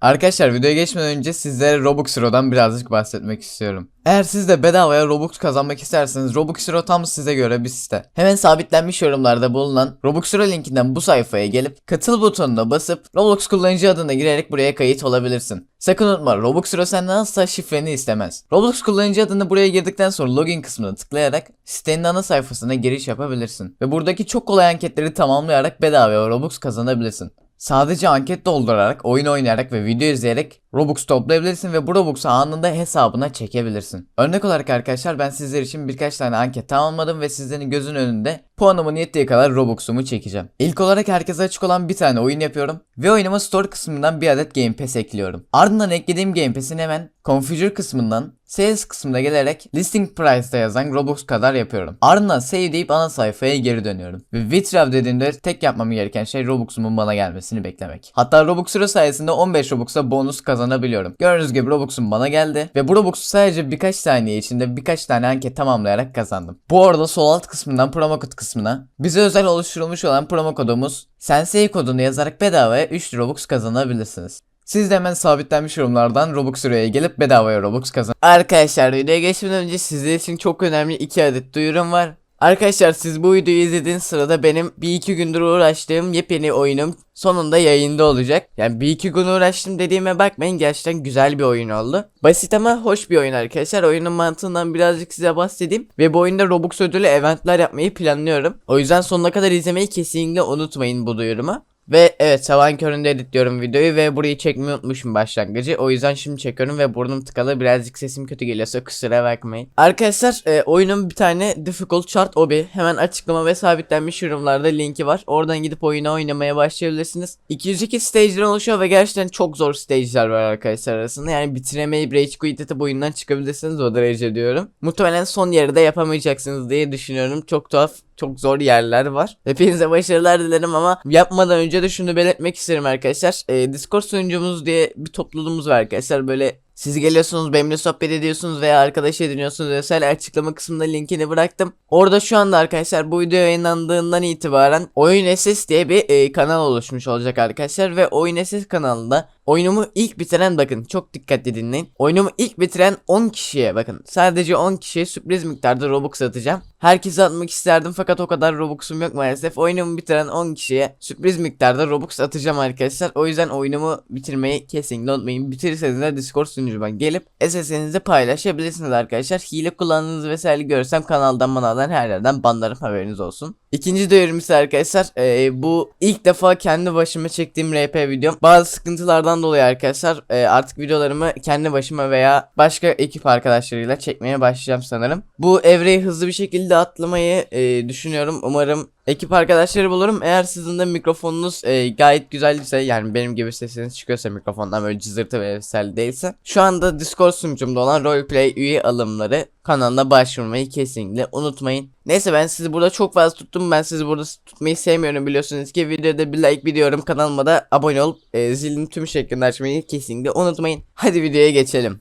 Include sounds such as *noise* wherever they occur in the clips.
Arkadaşlar videoya geçmeden önce sizlere Robux Hero'dan birazcık bahsetmek istiyorum. Eğer siz de bedavaya Robux kazanmak isterseniz Robux Hero tam size göre bir site. Hemen sabitlenmiş yorumlarda bulunan Robux Hero linkinden bu sayfaya gelip katıl butonuna basıp Roblox kullanıcı adına girerek buraya kayıt olabilirsin. Sakın unutma Robux Hero senden asla şifreni istemez. Roblox kullanıcı adını buraya girdikten sonra login kısmına tıklayarak sitenin ana sayfasına giriş yapabilirsin. Ve buradaki çok kolay anketleri tamamlayarak bedavaya Robux kazanabilirsin. Sadece anket doldurarak, oyun oynayarak ve video izleyerek Robux toplayabilirsin ve bu Robux'u anında hesabına çekebilirsin. Örnek olarak arkadaşlar ben sizler için birkaç tane anket tamamladım ve sizlerin gözün önünde puanımın yettiği kadar Robux'umu çekeceğim. İlk olarak herkese açık olan bir tane oyun yapıyorum ve oyunuma store kısmından bir adet Game Pass ekliyorum. Ardından eklediğim Game Pass'in hemen Configure kısmından Sales kısmına gelerek Listing Price'da yazan Robux kadar yapıyorum. Ardından save deyip ana sayfaya geri dönüyorum. Ve Withdraw dediğimde tek yapmam gereken şey Robux'umun bana gelmesini beklemek. Hatta Robux Hero sayesinde 15 Robux'a bonus kazanabiliyorum. Gördüğünüz gibi Robux'um bana geldi ve bu Robux'u sadece birkaç saniye içinde birkaç tane anket tamamlayarak kazandım. Bu arada sol alt kısmından promo kod kısmına bize özel oluşturulmuş olan promo kodumuz Sensei kodunu yazarak bedavaya 3 Robux kazanabilirsiniz. Siz de hemen sabitlenmiş yorumlardan Robux Hero'ya gelip bedavaya Robux kazan. Arkadaşlar videoya geçmeden önce sizler için çok önemli iki adet duyurum var. Arkadaşlar siz bu videoyu izlediğiniz sırada benim bir iki gündür uğraştığım yepyeni oyunum sonunda yayında olacak. Yani bir iki gün uğraştım dediğime bakmayın gerçekten güzel bir oyun oldu. Basit ama hoş bir oyun arkadaşlar. Oyunun mantığından birazcık size bahsedeyim. Ve bu oyunda Robux ödülü eventler yapmayı planlıyorum. O yüzden sonuna kadar izlemeyi kesinlikle unutmayın bu duyurumu. Ve evet sabahın köründe editliyorum videoyu ve burayı çekmeyi unutmuşum başlangıcı. O yüzden şimdi çekiyorum ve burnum tıkalı birazcık sesim kötü geliyorsa kusura bakmayın. Arkadaşlar e, oyunun bir tane difficult chart obi hemen açıklama ve sabitlenmiş yorumlarda linki var. Oradan gidip oyunu oynamaya başlayabilirsiniz. 202 stage'den oluşuyor ve gerçekten çok zor stage'ler var arkadaşlar arasında. Yani bitiremeyip rage quit edip oyundan çıkabilirsiniz o derece diyorum. Muhtemelen son yeri de yapamayacaksınız diye düşünüyorum. Çok tuhaf çok zor yerler var. Hepinize başarılar dilerim ama yapmadan önce de şunu belirtmek isterim arkadaşlar. Ee, Discord sunucumuz diye bir topluluğumuz var arkadaşlar. Böyle siz geliyorsunuz benimle sohbet ediyorsunuz veya arkadaş ediniyorsunuz vesaire açıklama kısmında linkini bıraktım. Orada şu anda arkadaşlar bu video yayınlandığından itibaren Oyun SS diye bir e, kanal oluşmuş olacak arkadaşlar ve Oyun SS kanalında oyunumu ilk bitiren bakın çok dikkatli dinleyin. Oyunumu ilk bitiren 10 kişiye bakın sadece 10 kişiye sürpriz miktarda Robux atacağım. Herkese atmak isterdim fakat o kadar Robux'um yok maalesef. Oyunumu bitiren 10 kişiye sürpriz miktarda Robux atacağım arkadaşlar. O yüzden oyunumu bitirmeyi kesinlikle unutmayın. Bitirirseniz de Discord sunucuma gelip SS'inizi paylaşabilirsiniz arkadaşlar. Hile kullandığınızı vesaire görsem kanaldan manaldan her yerden banlarım haberiniz olsun. İkinci duyurum ise arkadaşlar e, bu ilk defa kendi başıma çektiğim RP videom. Bazı sıkıntılardan dolayı arkadaşlar e, artık videolarımı kendi başıma veya başka ekip arkadaşlarıyla çekmeye başlayacağım sanırım. Bu evreyi hızlı bir şekilde atlamayı e, düşünüyorum. Umarım ekip arkadaşları bulurum. Eğer sizin de mikrofonunuz e, gayet güzelse yani benim gibi sesiniz çıkıyorsa mikrofondan böyle cızırtı ve vesaire değilse şu anda Discord sunucumda olan roleplay üye alımları kanalına başvurmayı kesinlikle unutmayın. Neyse ben sizi burada çok fazla tuttum. Ben sizi burada tutmayı sevmiyorum biliyorsunuz ki videoda bir like biliyorum. Kanalıma da abone olup e, zilin tüm şeklinde açmayı kesinlikle unutmayın. Hadi videoya geçelim.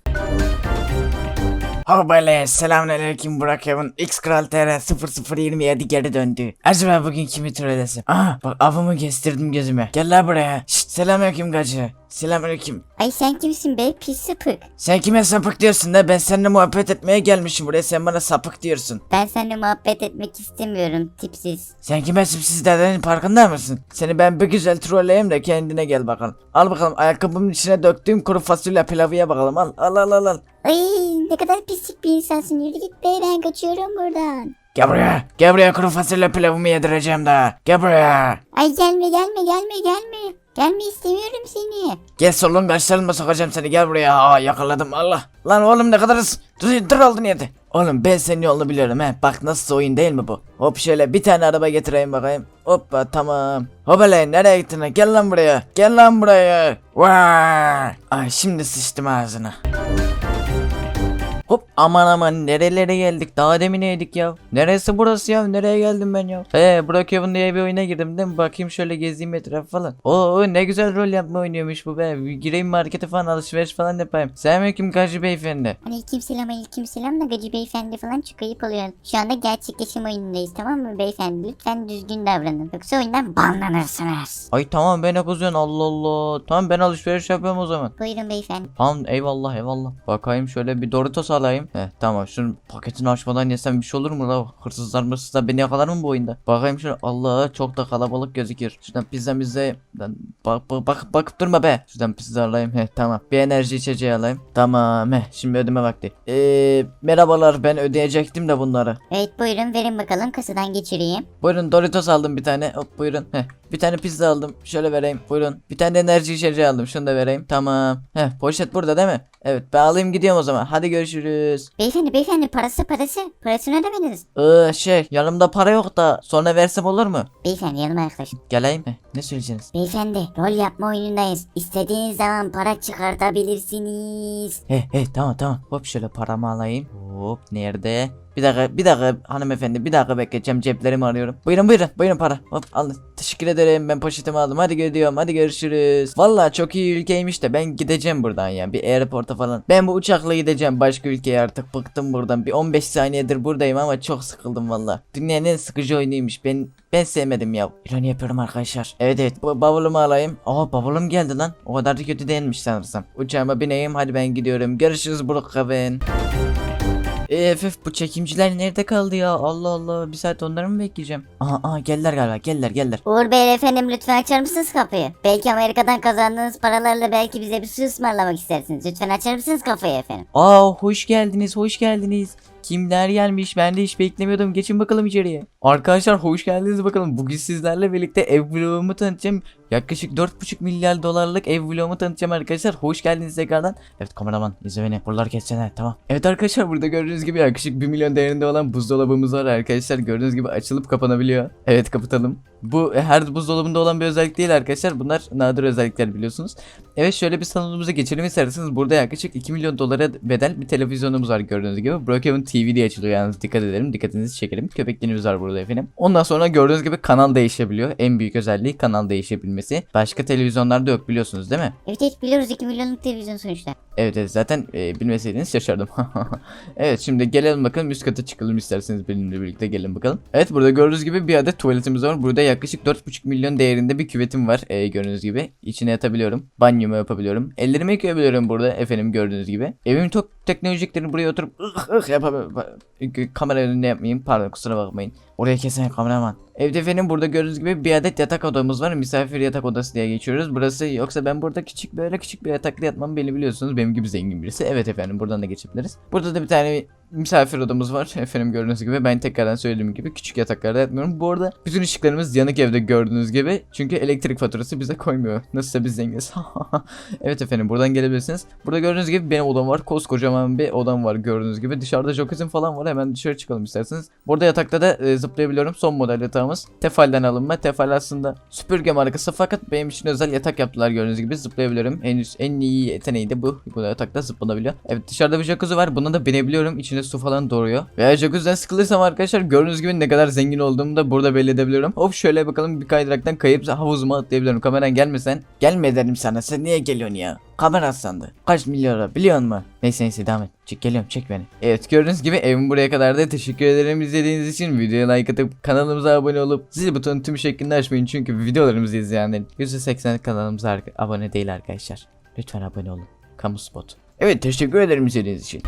Hobale selamünaleyküm Burak Yavun X Kral TR 0027 geri döndü. Acaba bugün kimi trollesim? Aha bak avımı kestirdim gözüme. Gel la buraya. Şşt selamünaleyküm gacı. Selamünaleyküm. Ay sen kimsin be pis sapık. Sen kime sapık diyorsun da ben seninle muhabbet etmeye gelmişim buraya sen bana sapık diyorsun. Ben seninle muhabbet etmek istemiyorum tipsiz. Sen kime tipsiz dediğinin farkında mısın? Seni ben bir güzel trolleyeyim de kendine gel bakalım. Al bakalım ayakkabımın içine döktüğüm kuru fasulye pilavıya bakalım al al al al. al. Ay ne kadar pislik bir insansın yürü git be ben kaçıyorum buradan. Gel buraya. Gel buraya kuru fasulye pilavımı yedireceğim daha. Gel buraya. Ay gelme gelme gelme gelme. Gelme istemiyorum seni. Gel solun kaşlarıma sokacağım seni gel buraya. Aa yakaladım Allah. Lan oğlum ne kadarız. Dur, dur aldın yedi. Oğlum ben senin yolunu biliyorum he. Bak nasıl oyun değil mi bu? Hop şöyle bir tane araba getireyim bakayım. Hoppa tamam. Hopala nereye gittin? Gel lan buraya. Gel lan buraya. Vaa! Ay şimdi sıçtım ağzına. Hop aman aman nerelere geldik daha demin yedik ya. Neresi burası ya nereye geldim ben ya. He Brookhaven diye bir oyuna girdim değil mi? Bakayım şöyle gezeyim etraf falan. Oo ne güzel rol yapma oynuyormuş bu be. Gireyim markete falan alışveriş falan yapayım. Selamünaleyküm Gacı beyefendi. Aleyküm selam aleyküm selam da gacı beyefendi falan çok ayıp oluyor. Şu anda gerçekleşim oyunundayız tamam mı beyefendi? Lütfen düzgün davranın. Yoksa oyundan banlanırsınız. Ay tamam beni kızıyorsun Allah Allah. Tamam ben alışveriş yapıyorum o zaman. Buyurun beyefendi. Tamam eyvallah eyvallah. Bakayım şöyle bir Doritos alayım. Heh tamam şunun paketini açmadan yesem bir şey olur mu la? Hırsızlar mırsızlar beni yakalar mı bu oyunda? Bakayım şunu Allah çok da kalabalık gözüküyor. Şuradan pizza ben bak, bak, bak, bakıp durma be. Şuradan pizza alayım. Heh tamam. Bir enerji içeceği alayım. Tamam heh şimdi ödeme vakti. Eee merhabalar ben ödeyecektim de bunları. Evet buyurun verin bakalım kasadan geçireyim. Buyurun Doritos aldım bir tane. Hop buyurun. Heh. Bir tane pizza aldım. Şöyle vereyim. Buyurun. Bir tane enerji içeceği aldım. Şunu da vereyim. Tamam. Heh poşet burada değil mi? Evet ben alayım gidiyorum o zaman. Hadi görüşürüz. Beyefendi beyefendi parası parası. Parasını ödemediniz. Ee, şey yanımda para yok da sonra versem olur mu? Beyefendi yanıma yaklaşın. Geleyim mi? Ne söyleyeceksiniz? Beyefendi rol yapma oyunundayız. İstediğiniz zaman para çıkartabilirsiniz. He he tamam tamam. Hop şöyle paramı alayım. Hop nerede? Bir dakika bir dakika hanımefendi bir dakika bekleyeceğim ceplerimi arıyorum. Buyurun buyurun buyurun para. Hop alın. Teşekkür ederim ben poşetimi aldım. Hadi gidiyorum hadi görüşürüz. Vallahi çok iyi ülkeymiş de ben gideceğim buradan ya. Bir airporta falan. Ben bu uçakla gideceğim başka ülkeye artık bıktım buradan. Bir 15 saniyedir buradayım ama çok sıkıldım valla. Dünyanın en sıkıcı oyunuymuş. Ben ben sevmedim ya. İroni yapıyorum arkadaşlar. Evet evet bu bavulumu alayım. Aa bavulum geldi lan. O kadar da kötü değilmiş sanırsam. Uçağıma bineyim hadi ben gidiyorum. Görüşürüz Brookhaven. Efef bu çekimciler nerede kaldı ya? Allah Allah bir saat onları mı bekleyeceğim? Aha aha geldiler galiba geldiler geldiler. Uğur Bey efendim lütfen açar mısınız kapıyı? Belki Amerika'dan kazandığınız paralarla belki bize bir su ısmarlamak istersiniz. Lütfen açar mısınız kafayı efendim? Aa hoş geldiniz hoş geldiniz. Kimler gelmiş ben de hiç beklemiyordum geçin bakalım içeriye. Arkadaşlar hoş geldiniz bakalım. Bugün sizlerle birlikte ev vlogumu tanıtacağım. Yaklaşık 4,5 milyar dolarlık ev vlogumu tanıtacağım arkadaşlar. Hoş geldiniz tekrardan. Evet kameraman izle beni. Buraları geçsene tamam. Evet arkadaşlar burada gördüğünüz gibi yaklaşık 1 milyon değerinde olan buzdolabımız var arkadaşlar. Gördüğünüz gibi açılıp kapanabiliyor. Evet kapatalım. Bu her buzdolabında olan bir özellik değil arkadaşlar. Bunlar nadir özellikler biliyorsunuz. Evet şöyle bir salonumuza geçelim isterseniz. Burada yaklaşık 2 milyon dolara bedel bir televizyonumuz var gördüğünüz gibi. Brookhaven TV diye açılıyor yalnız dikkat edelim. Dikkatinizi çekelim. Köpeklerimiz var burada efendim. Ondan sonra gördüğünüz gibi kanal değişebiliyor. En büyük özelliği kanal değişebilmesi. Başka televizyonlarda yok biliyorsunuz değil mi? Evet evet biliyoruz 2 milyonluk televizyon sonuçta. Evet evet zaten e, bilmeseydiniz şaşardım. *laughs* evet şimdi gelelim bakalım üst kata çıkalım isterseniz benimle birlikte gelin bakalım. Evet burada gördüğünüz gibi bir adet tuvaletimiz var. Burada yaklaşık 4,5 milyon değerinde bir küvetim var e, gördüğünüz gibi. İçine yatabiliyorum. Banyomu yapabiliyorum. Ellerimi yıkayabiliyorum burada efendim gördüğünüz gibi. Evimin çok teknolojiklerini buraya oturup ıh ıh yapabiliyorum. Kamera önünde yapmayayım pardon kusura bakmayın. Oraya kesin kameraman. Evde efendim burada gördüğünüz gibi bir adet yatak odamız var. Misafir yatak odası diye geçiyoruz. Burası yoksa ben burada küçük böyle küçük bir yatakta yatmam beni biliyorsunuz. Benim gibi zengin birisi. Evet efendim buradan da geçebiliriz. Burada da bir tane misafir odamız var. *laughs* Efendim gördüğünüz gibi ben tekrardan söylediğim gibi küçük yataklarda yatmıyorum. Bu arada bütün ışıklarımız yanık evde gördüğünüz gibi. Çünkü elektrik faturası bize koymuyor. Nasılsa biz zenginiz. *laughs* evet efendim buradan gelebilirsiniz. Burada gördüğünüz gibi benim odam var. Koskocaman bir odam var gördüğünüz gibi. Dışarıda jacuzzi'm falan var. Hemen dışarı çıkalım isterseniz. Burada yatakta da e, zıplayabiliyorum. Son model yatağımız. Tefal'den alınma. Tefal aslında süpürge markası fakat benim için özel yatak yaptılar gördüğünüz gibi. Zıplayabiliyorum. En, en iyi yeteneği de bu. Bu yatakta zıplanabiliyor. Evet dışarıda bir jacuzzi var. Buna da binebiliyorum. İçine su falan doğuruyor. Veya jacuzzi'den sıkılırsam arkadaşlar gördüğünüz gibi ne kadar zengin olduğumu da burada belli edebiliyorum. Hop şöyle bakalım bir kaydıraktan kayıp havuzuma atlayabiliyorum. Kameran gelmesen. Gelme dedim sana. Sen niye geliyorsun ya? Kamera sandı. Kaç milyara biliyor musun? Neyse neyse devam et. Çek geliyorum çek beni. Evet gördüğünüz gibi evim buraya kadar da teşekkür ederim izlediğiniz için. Videoya like atıp kanalımıza abone olup zil butonu tüm şeklinde açmayın. Çünkü videolarımızı izleyenlerin %80 kanalımıza abone değil arkadaşlar. Lütfen abone olun. Kamu spot. Evet teşekkür ederim izlediğiniz için.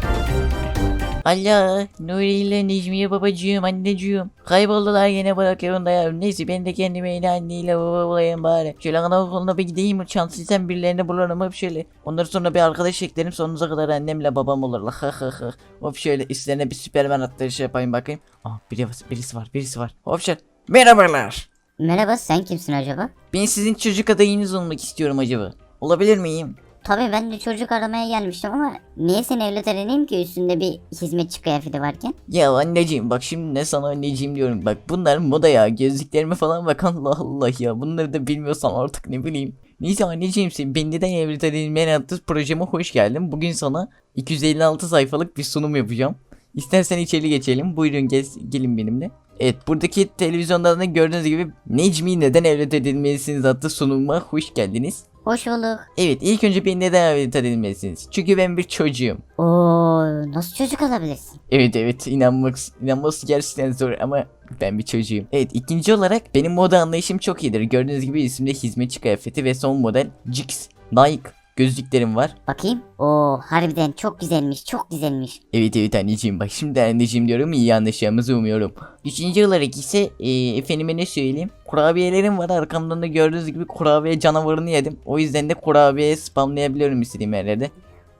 Allah Nuri ile Necmiye babacığım anneciğim. Kayboldular yine bırakıyorum ya Neyse ben de kendime yine anneyle baba bulayım bari. Şöyle anaokuluna bir gideyim Şanslıysan birilerini bulurum hop şöyle. Ondan sonra bir arkadaş eklerim sonunuza kadar annemle babam olurlar. Ha ha ha Hop şöyle üstlerine bir süpermen atlayışı yapayım bakayım. Aa biri, birisi var birisi var. Hop şöyle. Merhabalar. Merhaba sen kimsin acaba? Ben sizin çocuk adayınız olmak istiyorum acaba. Olabilir miyim? Tabii ben de çocuk aramaya gelmiştim ama niye seni evlat edineyim ki üstünde bir hizmetçi kıyafeti varken? Ya anneciğim bak şimdi ne sana anneciğim diyorum. Bak bunlar moda ya. Gözlüklerime falan bak *laughs* Allah Allah ya. Bunları da bilmiyorsan artık ne bileyim. Neyse anneciğim sen ben neden evlat edinmeyen adlı projeme hoş geldin. Bugün sana 256 sayfalık bir sunum yapacağım. İstersen içeri geçelim. Buyurun gel, gelin benimle. Evet buradaki televizyonda da gördüğünüz gibi Necmi neden evlat edinmelisiniz adlı sunuma hoş geldiniz. Hoş bulduk. Evet ilk önce beni neden evlat edinmelisiniz? Çünkü ben bir çocuğum. Oo, nasıl çocuk olabilirsin? Evet evet inanmak, inanması gerçekten zor ama ben bir çocuğum. Evet ikinci olarak benim moda anlayışım çok iyidir. Gördüğünüz gibi isimde hizmetçi kıyafeti ve son model Jix Nike gözlüklerim var. Bakayım. Oo, harbiden çok güzelmiş, çok güzelmiş. Evet evet anneciğim bak şimdi anneciğim diyorum iyi anlaşacağımızı umuyorum. Üçüncü olarak ise e, efendime ne söyleyeyim. Kurabiyelerim var arkamdan da gördüğünüz gibi kurabiye canavarını yedim. O yüzden de kurabiye spamlayabiliyorum istediğim yerlerde.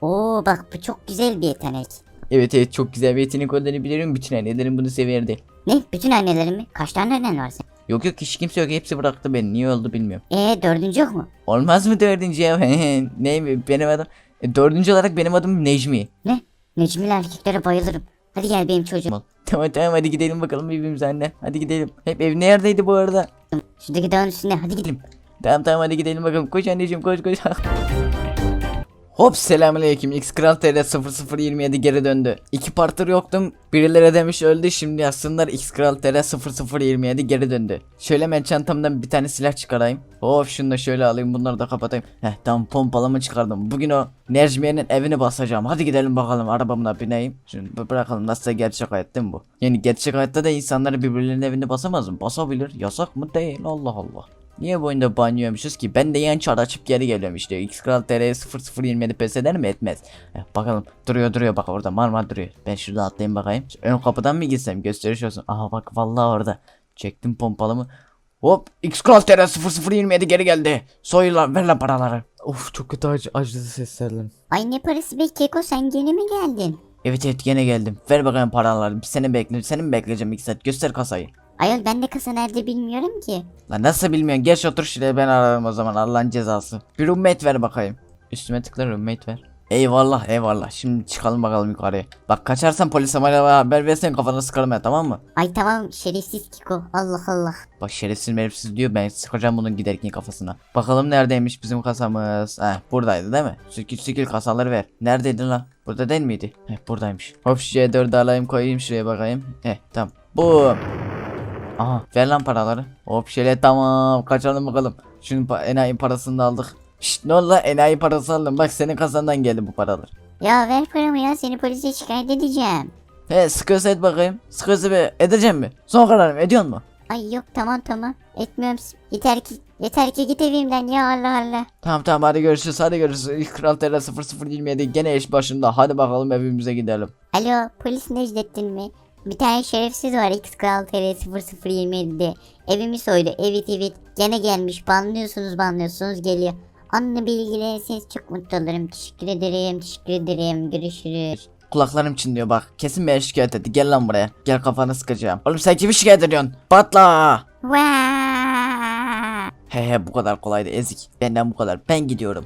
Oo, bak bu çok güzel bir yetenek. Evet evet çok güzel bir yetenek olduğunu biliyorum. Bütün annelerim bunu severdi. Ne? Bütün annelerin mi? Kaç tane annen var senin? Yok yok hiç kimse yok hepsi bıraktı beni. Niye oldu bilmiyorum. Ee, dördüncü yok mu? Olmaz mı dördüncü ya? *laughs* ne benim adım? E, dördüncü olarak benim adım Necmi. Ne? Necmili erkeklere bayılırım. Hadi gel benim çocuğum. Tamam tamam hadi gidelim bakalım birbirimize anne. Hadi gidelim. Hep ev neredeydi bu arada? Şuradaki dağın üstüne hadi gidelim. Tamam tamam hadi gidelim bakalım. Koş anneciğim koş koş. *laughs* Hop selamünaleyküm. X Kral TR 0027 geri döndü. İki partır yoktum. Birileri demiş öldü. Şimdi yazsınlar X Kral TR 0027 geri döndü. Şöyle ben çantamdan bir tane silah çıkarayım. Hop şunu da şöyle alayım. Bunları da kapatayım. Heh tamam pompalımı çıkardım. Bugün o Necmiye'nin evini basacağım. Hadi gidelim bakalım arabamla bineyim. Şimdi bırakalım nasıl gerçek hayat değil mi bu? Yani gerçek hayatta da insanlar birbirlerinin evini basamaz mı? Basabilir. Yasak mı? Değil. Allah Allah. Niye bu oyunda banyoymuşuz ki? Ben de yan çar açıp geri geliyorum işte. X Kral TR 0027 pes eder mi? Etmez. Eh, bakalım. Duruyor duruyor bak orada marmar duruyor. Ben şurada atlayayım bakayım. Şu Ön kapıdan mı gitsem? Gösteriş olsun. Aha bak vallahi orada. Çektim pompalımı. Hop X Kral TR 0027 geri geldi. Soy lan ver lan paraları. Of çok kötü acı, acıdı seslerim. Ay ne parası be Keko sen gene mi geldin? Evet evet gene geldim. Ver bakayım paraları. Bir seni bekle. Seni mi bekleyeceğim 2 saat? Göster kasayı. Ayol ben de kasa nerede bilmiyorum ki. Lan nasıl bilmiyorsun? Geç otur şuraya ben ararım o zaman Allah'ın cezası. Bir roommate ver bakayım. Üstüme tıkla roommate ver. Eyvallah eyvallah. Şimdi çıkalım bakalım yukarıya. Bak kaçarsan polise bana haber versen kafana sıkarım ya tamam mı? Ay tamam şerefsiz Keko Allah Allah. Bak şerefsiz merefsiz diyor ben sıkacağım bunun giderken kafasına. Bakalım neredeymiş bizim kasamız. Heh buradaydı değil mi? Sükül sükül kasaları ver. Neredeydi lan? Burada değil miydi? Heh buradaymış. Hop şu C4'ü alayım koyayım şuraya bakayım. Heh tamam. Bu. Aha ver lan paraları. Hop şöyle tamam kaçalım bakalım. Şunun pa- enayi parasını da aldık. Şşt ne oldu lan enayi parası aldım. Bak senin kasandan geldi bu paralar. Ya ver paramı ya seni polise şikayet edeceğim. He sıkıyorsa et bakayım. Sıkıyorsa be edeceğim mi? Son kararım ediyor mu? Ay yok tamam tamam etmiyorum. Yeter ki yeter ki git evimden ya Allah Allah. Tamam tamam hadi görüşürüz hadi görüşürüz. İlk Kral TR 0027 gene iş başında. Hadi bakalım evimize gidelim. Alo polis Necdettin mi? Bir tane şerefsiz var X Kral TR 0027'de. Evimi soydu evet evet. Gene gelmiş banlıyorsunuz banlıyorsunuz geliyor. Anne bilgilenirseniz çok mutlu olurum. Teşekkür ederim teşekkür ederim görüşürüz. Kulaklarım çınlıyor bak. Kesin beni şikayet etti. Gel lan buraya. Gel kafanı sıkacağım. Oğlum sen kimi şikayet ediyorsun? Patla. Vaa! He he bu kadar kolaydı ezik. Benden bu kadar. Ben gidiyorum.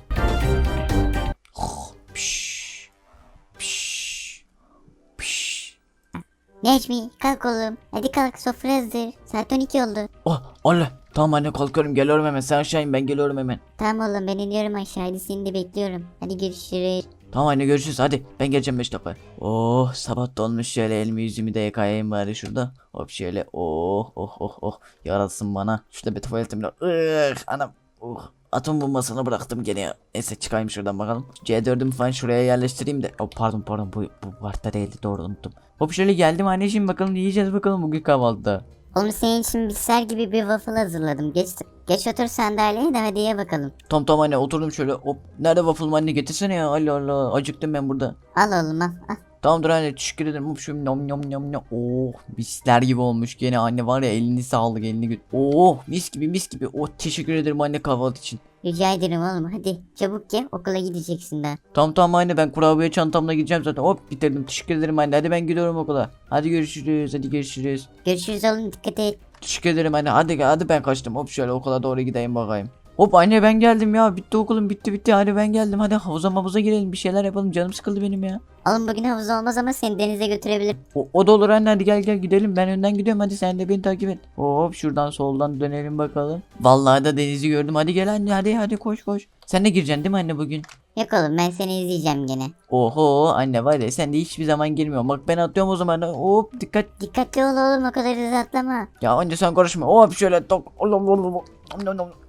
Necmi kalk oğlum. Hadi kalk sofra hazır. Saat 12 oldu. Oh Allah. Tamam anne kalkıyorum geliyorum hemen. Sen aşağı in ben geliyorum hemen. Tamam oğlum ben iniyorum aşağı. Hadi seni de bekliyorum. Hadi görüşürüz. Tamam anne görüşürüz hadi. Ben geleceğim 5 dakika. Oh sabah dolmuş şöyle elimi yüzümü de yıkayayım bari şurada. Hop şöyle oh oh oh oh. Yarasın bana. Şurada bir tuvaletimle. Ugh, anam. Oh. Atom bombasını bıraktım gene. Neyse çıkayım şuradan bakalım. C4'ümü falan şuraya yerleştireyim de. Oh, pardon pardon bu, bu partta değildi doğru unuttum. Hop şöyle geldim anneciğim bakalım yiyeceğiz bakalım bugün kahvaltıda. Oğlum senin için bilgisayar gibi bir waffle hazırladım. Geç, geç otur sandalyeye de hadi ye bakalım. Tam tam anne oturdum şöyle hop. Nerede waffle anne getirsene ya Allah Allah acıktım ben burada. Al oğlum al. al. Tamamdır anne teşekkür ederim. Hop şöyle nom nom nom nom. Oh misler gibi olmuş gene anne var ya elini sağlık elini gö- Oh mis gibi mis gibi. Oh teşekkür ederim anne kahvaltı için. Rica ederim oğlum hadi. Çabuk ye okula gideceksin daha. Tamam tamam anne ben kurabiye çantamla gideceğim zaten. Hop bitirdim teşekkür ederim anne. Hadi ben gidiyorum okula. Hadi görüşürüz hadi görüşürüz. Görüşürüz oğlum dikkat et. Teşekkür ederim anne. Hadi hadi ben kaçtım. Hop şöyle okula doğru gideyim bakayım. Hop anne ben geldim ya. Bitti okulum bitti bitti. Hadi ben geldim. Hadi havuza mavuza girelim. Bir şeyler yapalım. Canım sıkıldı benim ya. Oğlum bugün havuz olmaz ama seni denize götürebilirim. O, o da olur anne hadi gel gel gidelim. Ben önden gidiyorum. Hadi sen de beni takip et. Hop şuradan soldan dönelim bakalım. Vallahi da denizi gördüm. Hadi gel anne hadi hadi koş koş. Sen de gireceksin değil mi anne bugün? Yok oğlum ben seni izleyeceğim gene. Oho anne var ya sen de hiçbir zaman girmiyorsun. Bak ben atlıyorum o zaman. Hop dikkat. Dikkatli ol oğlum o kadar hızlı atlama. Ya anne sen karışma. Hop şöyle tok.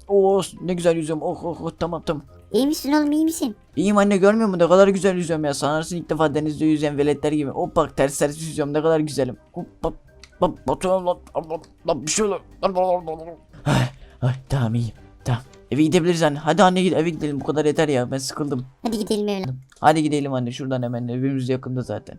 Oo ne güzel yüzüyorum. Oh oh oh tamam tamam. İyi misin oğlum iyi misin? İyiyim anne görmüyor musun ne kadar güzel yüzüyorum ya. Sanarsın ilk defa denizde yüzen veletler gibi. Hop bak ters ters yüzüyorum ne kadar güzelim. Hop bak bak batıyorum lan. lan, lan bir şey oluyor. Ay, ay tamam iyiyim. Tamam. Eve gidebiliriz anne. Hadi anne git eve gidelim bu kadar yeter ya ben sıkıldım. Hadi gidelim evladım. Hadi gidelim anne şuradan hemen evimiz yakında zaten.